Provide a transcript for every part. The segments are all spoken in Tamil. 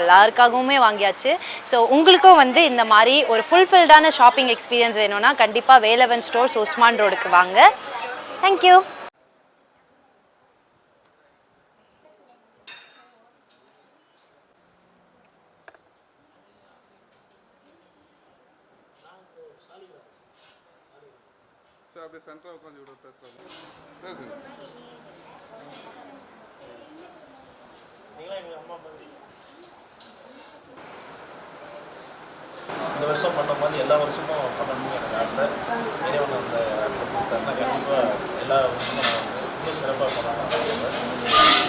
எல்லாருக்காகவுமே வாங்கியாச்சு. ஸோ உங்களுக்கும் வந்து இந்த மாதிரி ஒரு ஃபுல்ஃபில்டான ஷாப்பிங் எக்ஸ்பீரியன்ஸ் வேணும்னா கண்டிப்பாக வேலவன் ஸ்டோர்ஸ் உஸ்மான் ரோடுக்கு வாங்க. தேங்க்யூ சார் அப்படியே சென்டராக உட்காந்து விட பேசுங்க. இந்த வருஷம் பண்ண மாதிரி எல்லா வருஷமும் பண்ணணும்னு எனக்கு ஆசை. இறைவன் அந்த கொடுத்தாருன்னா கண்டிப்பாக எல்லா வருஷமும் நான் வந்து இன்னும் சிறப்பாக பண்ணணும்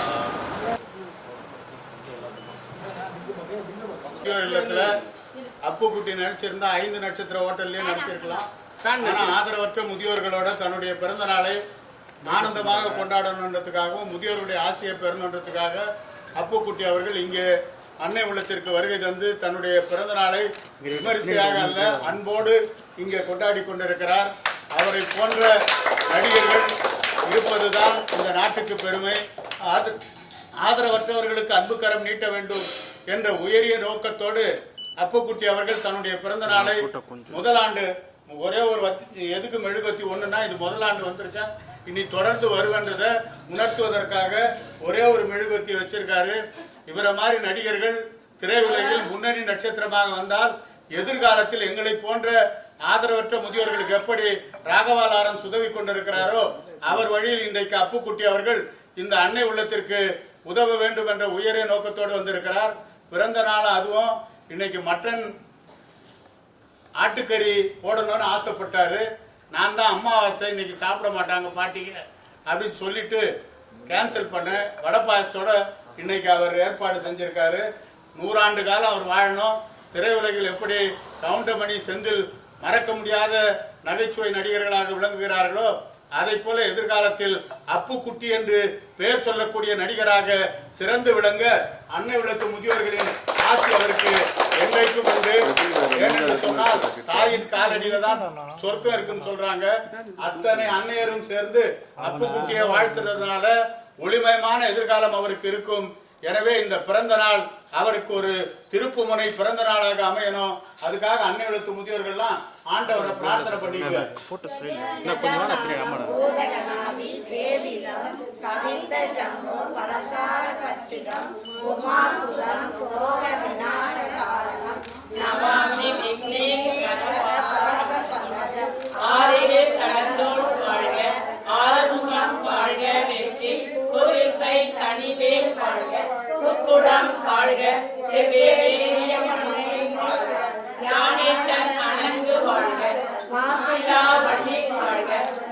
முதியோர் இல்லத்துல அப்புக்குட்டி நடிச்சிருந்தா ஐந்து நட்சத்திர ஹோட்டல்லயும் நடிச்சிருக்கலாம். ஆனா ஆதரவற்ற முதியோர்களோட தன்னுடைய பிறந்த நாளை ஆனந்தமாக. கொண்டாடணுன்றதுக்காகவும் முதியோருடைய ஆசையை பெறணுன்றதுக்காக அப்புக்குட்டி அவர்கள் இங்கே அன்னை உள்ளத்திற்கு வருகை தந்து தன்னுடைய பிறந்த நாளை விமரிசையாக அல்ல அன்போடு இங்கே கொண்டாடி கொண்டிருக்கிறார். அவரை போன்ற நடிகர்கள் இருப்பதுதான் இந்த நாட்டுக்கு பெருமை. ஆத- ஆதரவற்றவர்களுக்கு அன்பு கரம் நீட்ட வேண்டும் என்ற உயரிய நோக்கத்தோடு அப்புக்குட்டி அவர்கள் தன்னுடைய பிறந்த நாளை முதலாண்டு ஒரே ஒரு எதுக்கு மெழுகுவத்தி ஒண்ணுன்னா இது முதலாண்டு வந்திருக்கேன் இனி தொடர்ந்து வருவன்றதை உணர்த்துவதற்காக ஒரே ஒரு மெழுகுவத்தி வச்சிருக்காரு. இவரை மாதிரி நடிகர்கள் திரையுலகில் முன்னணி நட்சத்திரமாக வந்தால் எதிர்காலத்தில் எங்களை போன்ற ஆதரவற்ற முதியோர்களுக்கு எப்படி ராகவாலாரன் உதவி கொண்டிருக்கிறாரோ அவர் வழியில் இன்றைக்கு அப்புக்குட்டி அவர்கள் இந்த அன்னை உள்ளத்திற்கு உதவ வேண்டும் என்ற உயரிய நோக்கத்தோடு வந்திருக்கிறார். பிறந்த நாள் அதுவும் இன்னைக்கு மட்டன் ஆட்டுக்கறி போடணும்னு ஆசைப்பட்டாரு. நான் தான் அம்மாவாசை இன்னைக்கு சாப்பிட மாட்டாங்க பாட்டிங்க அப்படின்னு சொல்லிட்டு கேன்சல் பண்ணேன். வடை பாயசத்தோட இன்னைக்கு அவர் ஏற்பாடு செஞ்சிருக்காரு. நூறாண்டு காலம் அவர் வாழணும். திரையுலகில் எப்படி கவுண்டமணி செந்தில் மறக்க முடியாத நகைச்சுவை நடிகர்களாக விளங்குகிறார்களோ அதை போல எதிர்காலத்தில் அப்புக்குட்டி என்று பெயர் சொல்லக்கூடிய நடிகராக சிறந்து விளங்க அன்னை உள்ளத்து முதியோர்களின் ஆசி அவருக்கு என்றைக்கும் உண்டு. ஏனென்று சொன்னால் தாயின் காலடியில தான் சொர்க்கம் இருக்குன்னு சொல்றாங்க. அத்தனை அன்னையரும் சேர்ந்து அப்புக்குட்டியை வாழ்த்துறதுனால ஒளிமயமான எதிர்காலம் அவருக்கு இருக்கும். எனவே இந்த பிறந்த நாள் அவருக்கு ஒரு திருப்புமுனை பிறந்த நாளாக அமையணும். அதுக்காக அன்னை எழுத்து முதியோர்கள்லாம் ஆண்டவரை பிரார்த்தனை பண்ணிக்க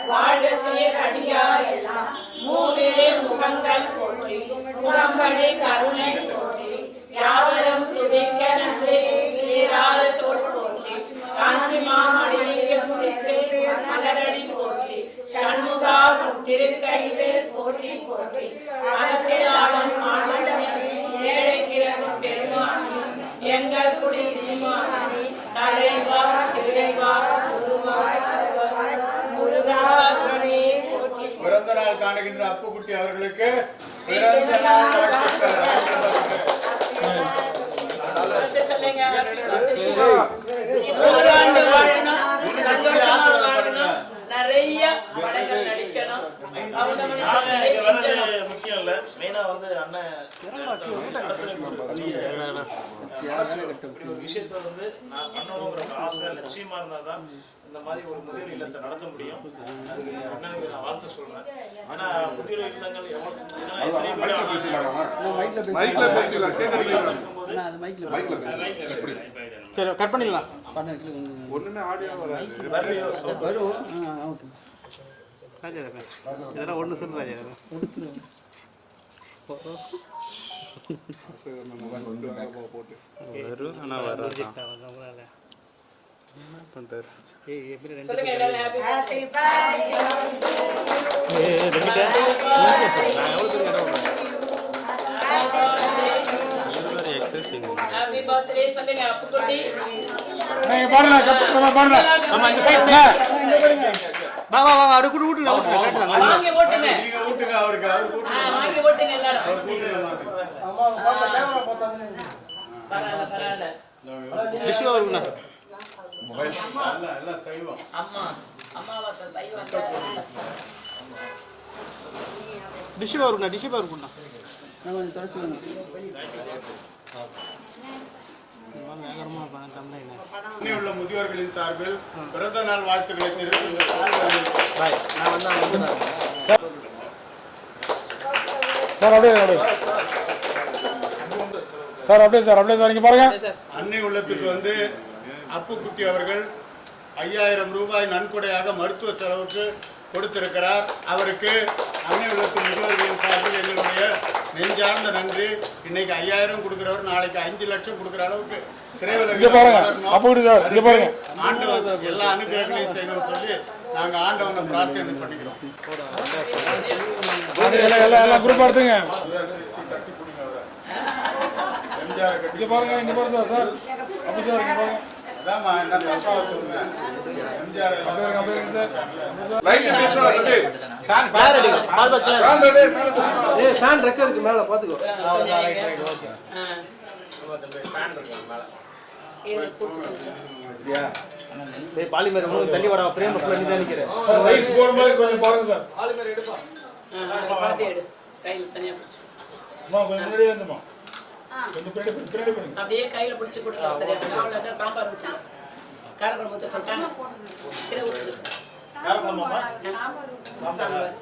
வாழ்க சீரடியார் எல்லாம். மூவே முகங்கள் போற்றி முகம்படி கருணை போற்றி. யாவரும் துதிக்க நன்றி ஈராறு தோல் போற்றி. காஞ்சி மாமணியம் சிறு மலரடி போற்றி. சண்முகா திருக்கையில் போற்றி போற்றி. அவர் பிறந்த நாள் காணுகின்ற அப்புக்குட்டி அவர்களுக்கு பிறந்த நாள். நிறைய படங்கள் நடிக்கணும். முக்கியம் இல்லை மெயினாக வந்து அண்ணன் விஷயத்த வந்து நான் பண்ணணுங்கிற ஒரு ஆசை லட்சியமா இருந்தால் தான் இந்த மாதிரி ஒரு முதியோர் இல்லத்தை நடத்த முடியும். அதுக்கு அண்ணனுக்கு நான் வாழ்த்து சொல்றேன். ஆனா முதியோர் இல்லங்கள் எவ்வளவு சரி கட் பண்ணிடலாம். ஆடியோ வரும் ஓகே. ராஜா இதெல்லாம் ஒன்று சொல்லு ராஜா போட்டு. சொல்லுங்க எல்லாரும் happy Happy happy birthday சொல்லுங்க அப்புக்குட்டி ஆமா இந்த சைடு வா வா வா அடு குடு ஓட்டுங்க நீங்க அவருக்கு கூட்டுங்க ஓட்டுங்க எல்லாரும் கூட்டுங்க அம்மா அமாவாசை சைவம். டிஷ்யூ இருக்குண்ணா டிஷ்யூ இருக்குண்ணா இன்னும் உள்ள முதியோர்களின் சார்பில் பிறந்த நாள் வாழ்த்துக்களை சார் அப்படியே அப்படியே. சார் அப்படியே சார் அப்படியே சார் இங்கே பாருங்க. அன்னை உள்ளத்துக்கு வந்து அப்புக்குட்டி அவர்கள் ஐயாயிரம் ரூபாய் நன்கொடையாக மருத்துவ செலவுக்கு கொடுத்திருக்கிறார். அவருக்கு அன்னை உள்ளத்து முதியோர்களின் சார்பில் எங்களுடைய நெஞ்சார்ந்த நன்றி. இன்னைக்கு ஐயாயிரம் கொடுக்குறவர் நாளைக்கு அஞ்சு லட்சம் கொடுக்குற அளவுக்கு பாருங்க. ஆண்டவன் எல்லா அனுகிரகங்களையும் செய்யணும்னு சொல்லி நாங்க ஆண்டவனை பிரார்த்தனை பண்ணிக்கிறோம். எம்ஜிஆரை கட்டி பாருங்க இங்கே பாருங்க சார். அப்படி சார் ஃபேன் பாத்து பாத்து ரெக்க இருக்கு மேல பாத்துக்கோ. பாலிமர் மூணு தள்ளி வாடா பிரேம் பக்கம் தான் நிக்கிற சார் ரைஸ் போடும்போது கொஞ்சம் பாருங்க சார். பார்த்து எடு. கையில் தனியாக பிடிச்சி அம்மா கொஞ்சம் முன்னாடியே இருந்துமா அப்படியே கையில் பிடிச்சி கொடுத்தா சரியா? சாம்பார் வச்சு. காரக்குழம்பு ஊற்ற சொல்லிட்டாங்க இதை சாம்பார்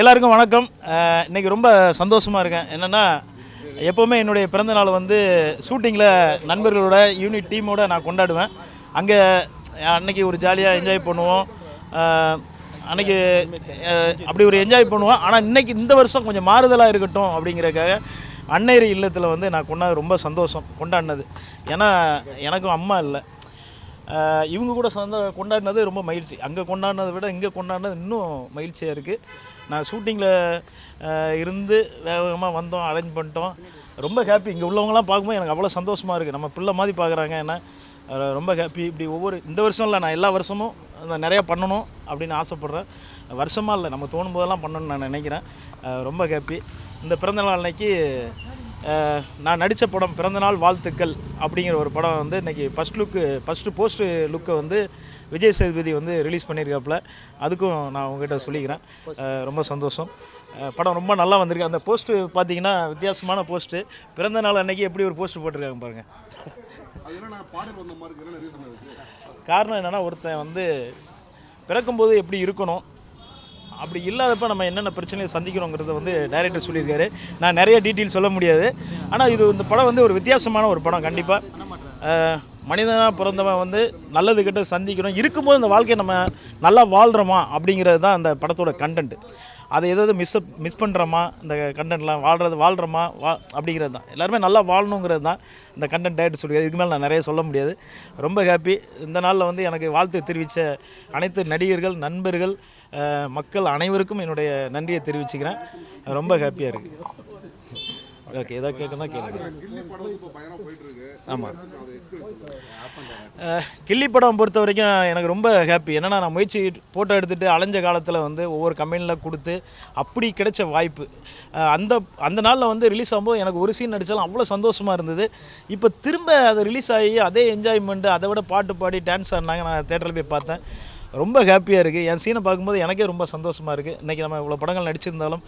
எல்லாருக்கும் வணக்கம். இன்னைக்கு ரொம்ப சந்தோஷமாக இருக்கேன். என்னென்னா எப்போவுமே என்னுடைய பிறந்த நாள் வந்து ஷூட்டிங்கில் நண்பர்களோட யூனிட் டீமோட நான் கொண்டாடுவேன். அங்கே அன்னைக்கு ஒரு ஜாலியாக என்ஜாய் பண்ணுவோம். அன்னைக்கு அப்படி ஒரு என்ஜாய் பண்ணுவோம். ஆனால் இன்றைக்கி இந்த வருஷம் கொஞ்சம் மாறுதலாக இருக்கட்டும் அப்படிங்கிறக்காக அன்னையர் இல்லத்தில் வந்து நான் கொண்டாடு ரொம்ப சந்தோஷம் கொண்டாடினது. ஏன்னா எனக்கும் அம்மா இல்லை. இவங்க கூட சந்த கொண்டாடினது ரொம்ப மகிழ்ச்சி. அங்கே கொண்டாடினதை விட இங்கே கொண்டாடினது இன்னும் மகிழ்ச்சியாக இருக்குது நான் ஷூட்டிங்கில் இருந்து வேகமாக வந்தோம் அரேஞ்ச் பண்ணிட்டோம். ரொம்ப ஹாப்பி இங்கே உள்ளவங்களாம் பார்க்கும்போது எனக்கு அவ்வளோ சந்தோஷமாக இருக்குது நம்ம பிள்ளை மாதிரி பார்க்குறாங்க என்ன? ரொம்ப ஹாப்பி இப்படி ஒவ்வொரு இந்த வருஷம் இல்லை நான் எல்லா வருஷமும் நான் நிறையா பண்ணணும் அப்படின்னு ஆசைப்பட்றேன். வருஷமாக இல்லை நம்ம தோணும் போதெல்லாம் பண்ணணும்னு நான் நினைக்கிறேன். ரொம்ப ஹாப்பி இந்த பிறந்தநாள் அன்னைக்கு நான் நடித்த படம் பிறந்தநாள் வாழ்த்துக்கள் அப்படிங்கிற ஒரு படம் வந்து இன்றைக்கி ஃபஸ்ட் லுக்கு ஃபஸ்ட்டு போஸ்ட்டு லுக்கை வந்து விஜய் சேதுபதி வந்து ரிலீஸ் பண்ணியிருக்காப்புல அதுக்கும் நான் உங்ககிட்ட சொல்லிக்கிறேன். ரொம்ப சந்தோஷம். படம் ரொம்ப நல்லா வந்திருக்கு. அந்த போஸ்ட்டு பார்த்தீங்கன்னா வித்தியாசமான போஸ்ட்டு பிறந்த நாள் அன்னைக்கு எப்படி ஒரு போஸ்ட் போட்டிருக்காங்க பாருங்கள் காரணம் என்னென்னா ஒருத்தன் வந்து பிறக்கும்போது எப்படி இருக்கணும் அப்படி இல்லாதப்ப நம்ம என்னென்ன பிரச்சனையை சந்திக்கிறோங்கிறத வந்து டைரக்டர் சொல்லியிருக்காரு. நான் நிறைய டீட்டெயில் சொல்ல முடியாது. ஆனால் இது இந்த படம் வந்து ஒரு வித்தியாசமான ஒரு படம் கண்டிப்பாக மனிதனாக பிறந்தவன் வந்து நல்லது கிட்ட சந்திக்கிறோம். இருக்கும்போது இந்த வாழ்க்கையை நம்ம நல்லா வாழ்கிறோமா அப்படிங்கிறது தான் அந்த படத்தோட கண்டென்ட் அதை எதாவது மிஸ் மிஸ் பண்ணுறோமா இந்த கண்டென்ட்லாம் வாழ்கிறது வாழ்கிறோமா வா அப்படிங்கிறது தான். எல்லாருமே நல்லா வாழணுங்கிறது தான் இந்த கண்டென்ட் டேரக்டர் சொல்லியிருக்காரு. இதுக்கு மேலே நான் நிறைய சொல்ல முடியாது. ரொம்ப ஹாப்பி இந்த நாளில் வந்து எனக்கு வாழ்த்து தெரிவித்த அனைத்து நடிகர்கள் நண்பர்கள் மக்கள் அனைவருக்கும் என்னுடைய நன்றியை தெரிவிச்சுக்கிறேன். ரொம்ப ஹாப்பியாக இருக்குது ஓகே ஏதாவது கேட்கணும்னா கேளுங்க. ஆமாம் கில்லி படம் பொறுத்த வரைக்கும் எனக்கு ரொம்ப ஹாப்பி என்னன்னா நான் முயற்சி ஃபோட்டோ எடுத்துகிட்டு அலைஞ்ச காலத்தில் வந்து ஒவ்வொரு கம்பெனியில் கொடுத்து அப்படி கிடைச்ச வாய்ப்பு. அந்த அந்த நாளில் வந்து ரிலீஸ் ஆகும்போது எனக்கு ஒரு சீன் நடித்தாலும் அவ்வளோ சந்தோஷமாக இருந்தது. இப்போ திரும்ப அது ரிலீஸ் ஆகி அதே என்ஜாய்மெண்ட்டு அதை விட பாட்டு பாடி டான்ஸ் ஆடினாங்க நான் தேட்டரில் போய் பார்த்தேன். ரொம்ப ஹாப்பியாக இருக்குது என் சீனை பார்க்கும்போது எனக்கே ரொம்ப சந்தோஷமாக இருக்குது இன்றைக்கி நம்ம இவ்வளோ படங்கள் நடிச்சிருந்தாலும்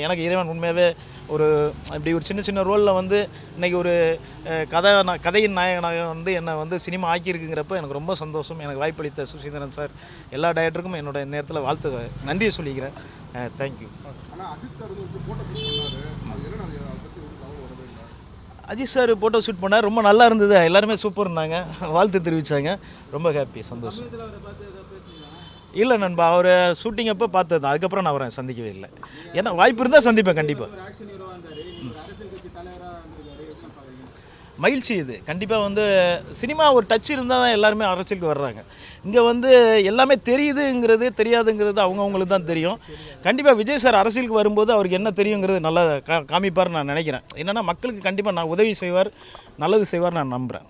எனக்கு இறைவன் உண்மையாகவே ஒரு இப்படி ஒரு சின்ன சின்ன ரோலில் வந்து இன்றைக்கி ஒரு கதை நா- கதையின் நாயகனாக வந்து என்னை வந்து சினிமா ஆக்கியிருக்குங்கிறப்ப எனக்கு ரொம்ப சந்தோஷம். எனக்கு வாய்ப்பளித்த சுசீந்திரன் சார் எல்லா டயட்டருக்கும் என்னோட நேரத்தில் வாழ்த்து நன்றியை சொல்லிக்கிறேன். Thank you Ajith sir photo shoot பண்ணார். ரொம்ப நல்லா இருந்தது. எல்லாருமே சூப்பர்னாங்க வாழ்த்து தெரிவித்தாங்க ரொம்ப ஹாப்பி சந்தோஷம். இல்லை நண்பா அவர் ஷூட்டிங் அப்போ பார்த்தது. அதுக்கப்புறம் நான் அவரை சந்திக்கவே இல்லை. ஏன்னா வாய்ப்பு இருந்தால் சந்திப்பேன் கண்டிப்பாக மகிழ்ச்சி இது. கண்டிப்பாக வந்து சினிமா ஒரு டச் இருந்தால் தான் எல்லாருமே அரசியலுக்கு வர்றாங்க. இங்கே வந்து எல்லாமே தெரியுதுங்கிறது தெரியாதுங்கிறது அவங்கவுங்களுக்கு தான் தெரியும். கண்டிப்பாக விஜய் சார் அரசியலுக்கு வரும்போது அவருக்கு என்ன தெரியுங்கிறது நல்லா கா காமிப்பார்னு நான் நினைக்கிறேன். என்னென்னா மக்களுக்கு கண்டிப்பாக நான் உதவி செய்வார் நல்லது செய்வார் நான் நம்புகிறேன்